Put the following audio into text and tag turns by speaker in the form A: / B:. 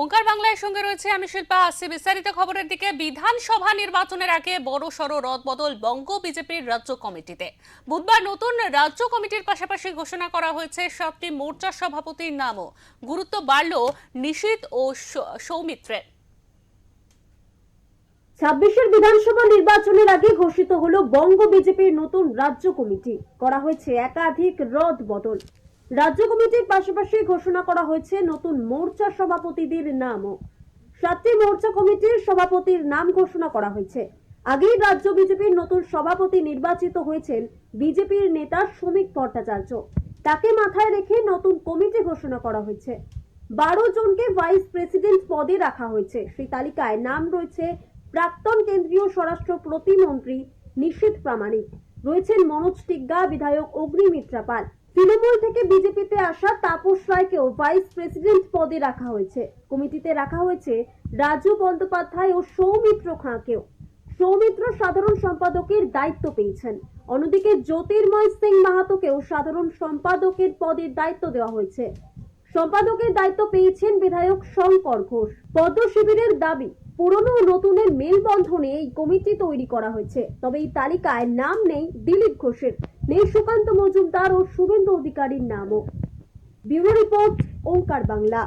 A: ওঙ্কার বাংলার সঙ্গে রয়েছে আমি শিল্পা আসছি বিস্তারিত খবরের দিকে বিধানসভা নির্বাচনের আগে বড় সড় রদবদল বঙ্গ বিজেপির রাজ্য কমিটিতে। বুধবার নতুন রাজ্য কমিটির পাশাপাশি ঘোষণা করা হয়েছে, সাতটি মোর্চা সভাপতির নামও। গুরুত্ব বাড়ল নিশীত ও সৌমিত্রের।
B: ছাব্বিশের বিধানসভা নির্বাচনের আগে ঘোষিত হলো বঙ্গ বিজেপির নতুন রাজ্য কমিটি। করা হয়েছে একাধিক রদ বদল রাজ্য কমিটির পাশাপাশি ঘোষণা করা হয়েছে নতুন মোর্চা সভাপতিদের নামও। সাতটি মোর্চা কমিটির সভাপতির নাম ঘোষণা করা হয়েছে। আগেই রাজ্য বিজেপির নতুন সভাপতি নির্বাচিত হয়েছেন বিজেপির নেতা শ্রমিক ভট্টাচার্য। তাকে মাথায় রেখে নতুন কমিটি ঘোষণা করা হয়েছে। বারো জনকে ভাইস প্রেসিডেন্ট পদে রাখা হয়েছে। সেই তালিকায় নাম রয়েছে প্রাক্তন কেন্দ্রীয় স্বরাষ্ট্র প্রতিমন্ত্রী নিশীথ প্রামাণিক। রয়েছেন মনোজ টিগ্গা, বিধায়ক অগ্নিমিত্রা পাল। তৃণমূল থেকে বিজেপিতে আসা তাপস রায়কেও ভাইস প্রেসিডেন্ট পদে রাখা হয়েছে। কমিটিতে রাখা হয়েছে রাজু বন্দ্যোপাধ্যায় ও সৌমিত্র খাঁকেও। সৌমিত্র সাধারণ সম্পাদকের দায়িত্ব পেয়েছেন। অন্যদিকে জ্যোতির্ময় সিং মাহাতোকেও সাধারণ সম্পাদকের পদের দায়িত্ব দেওয়া হয়েছে। সম্পাদকের দায়িত্ব পেয়েছেন বিধায়ক শঙ্কর ঘোষ। পদ্ম শিবিরের দাবি পুরনো ও নতুনের মেলবন্ধনে এই কমিটি তৈরি করা হয়েছে। তবে এই তালিকায় নাম নেই দিলীপ ঘোষের। নেই সুকান্ত মজুমদার ও শুভেন্দু অধিকারীর নামও। Bureau report, Omkar Bangla.